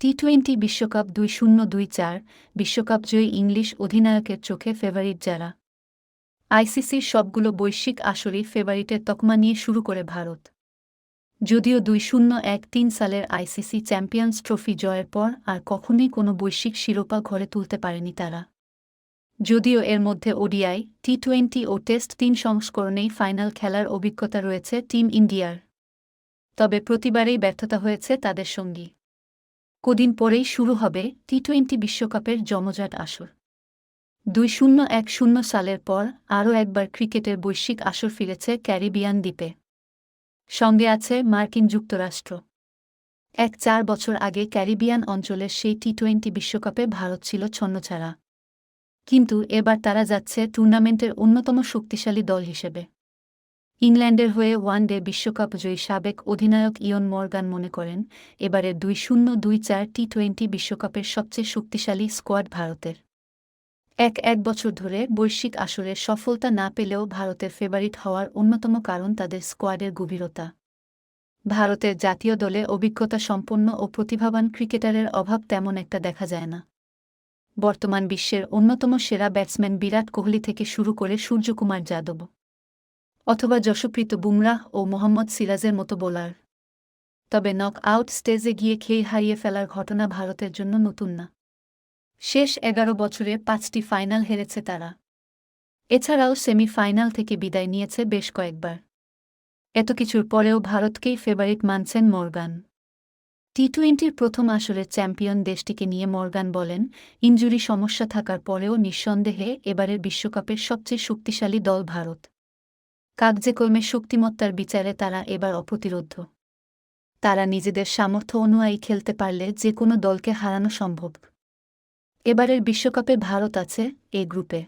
T twenty বিশ্বকাপ দুই শূন্য দুই চার, বিশ্বকাপ জয়ী ইংলিশ অধিনায়কের চোখে ফেভারিট যারা। আইসিসির সবগুলো বৈশ্বিক আসরই ফেভারিটের তকমা নিয়ে শুরু করে ভারত। যদিও দুই শূন্য এক তিন সালের আইসিসি চ্যাম্পিয়ন্স ট্রফি জয়ের পর আর কখনোই কোনো বৈশ্বিক শিরোপা ঘরে তুলতে পারেনি তারা। যদিও এর মধ্যে ওডিআই টি টোয়েন্টি ও টেস্ট তিন সংস্করণেই ফাইনাল খেলার অভিজ্ঞতা রয়েছে টিম ইন্ডিয়ার। তবে প্রতিবারেই ব্যর্থতা হয়েছে তাদের সঙ্গী। কদিন পরেই শুরু হবে টি টোয়েন্টি বিশ্বকাপের জমজাট আসর। দুই শূন্য, এক শূন্য সালের পর আরও একবার ক্রিকেটের বৈশ্বিক আসর ফিরেছে ক্যারিবিয়ান দ্বীপে। সঙ্গে আছে মার্কিন যুক্তরাষ্ট্র। এক চার বছর আগে ক্যারিবিয়ান অঞ্চলের সেই টি টোয়েন্টি বিশ্বকাপে ভারত ছিল ছন্নছাড়া। কিন্তু এবার তারা যাচ্ছে টুর্নামেন্টের অন্যতম শক্তিশালী দল হিসেবে। ইংল্যান্ডের হয়ে ওয়ানডে বিশ্বকাপ জয়ী সাবেক অধিনায়ক ইয়ন মর্গান মনে করেন, এবারের দুই শূন্য দুই চার টি টোয়েন্টি বিশ্বকাপের সবচেয়ে শক্তিশালী স্কোয়াড ভারতের। এক এক বছর ধরে বৈশ্বিক আসরে সফলতা না পেলেও ভারতের ফেভারিট হওয়ার অন্যতম কারণ তাদের স্কোয়াডের গভীরতা। ভারতের জাতীয় দলে অভিজ্ঞতা সম্পন্ন ও প্রতিভাবান ক্রিকেটারের অভাব তেমন একটা দেখা যায় না। বর্তমান বিশ্বের অন্যতম সেরা ব্যাটসম্যান বিরাট কোহলি থেকে শুরু করে সূর্যকুমার যাদব। অথবা যশপ্রীত বুমরাহ ও মোহাম্মদ সিরাজের মতো বোলার। তবে নক আউট স্টেজে গিয়ে খেয়ে হারিয়ে ফেলার ঘটনা ভারতের জন্য নতুন না। শেষ এগারো বছরে পাঁচটি ফাইনাল হেরেছে তারা। এছাড়াও সেমিফাইনাল থেকে বিদায় নিয়েছে বেশ কয়েকবার। এত কিছুর পরেও ভারতকেই ফেভারিট মানছেন মর্গান। টি টোয়েন্টির প্রথম আসরের চ্যাম্পিয়ন দেশটিকে নিয়ে মর্গান বলেন ইঞ্জুরি সমস্যা থাকার পরেও নিঃসন্দেহে এবারের বিশ্বকাপের সবচেয়ে শক্তিশালী দল ভারত। কাগজেকর্মে শক্তিমত্তার বিচারে তারা এবার অপ্রতিরোধ্য। তারা নিজেদের সামর্থ্য অনুযায়ী খেলতে পারলে যে কোনো দলকে হারানো সম্ভব। এবারের বিশ্বকাপে ভারত আছে এ গ্রুপে।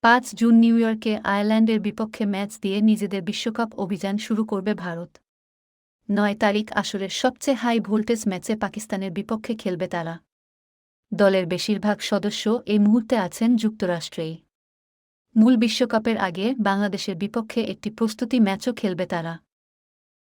পাঁচ জুন নিউ ইয়র্কে আয়ারল্যান্ডের বিপক্ষে ম্যাচ দিয়ে নিজেদের বিশ্বকাপ অভিযান শুরু করবে ভারত। নয় তারিখ আসরের সবচেয়ে হাই ভোল্টেজ ম্যাচে পাকিস্তানের বিপক্ষে খেলবে তারা। দলের বেশিরভাগ সদস্য এই মুহূর্তে আছেন যুক্তরাষ্ট্রেই। মূল বিশ্বকাপের আগে বাংলাদেশের বিপক্ষে একটি প্রস্তুতি ম্যাচও খেলবে তারা।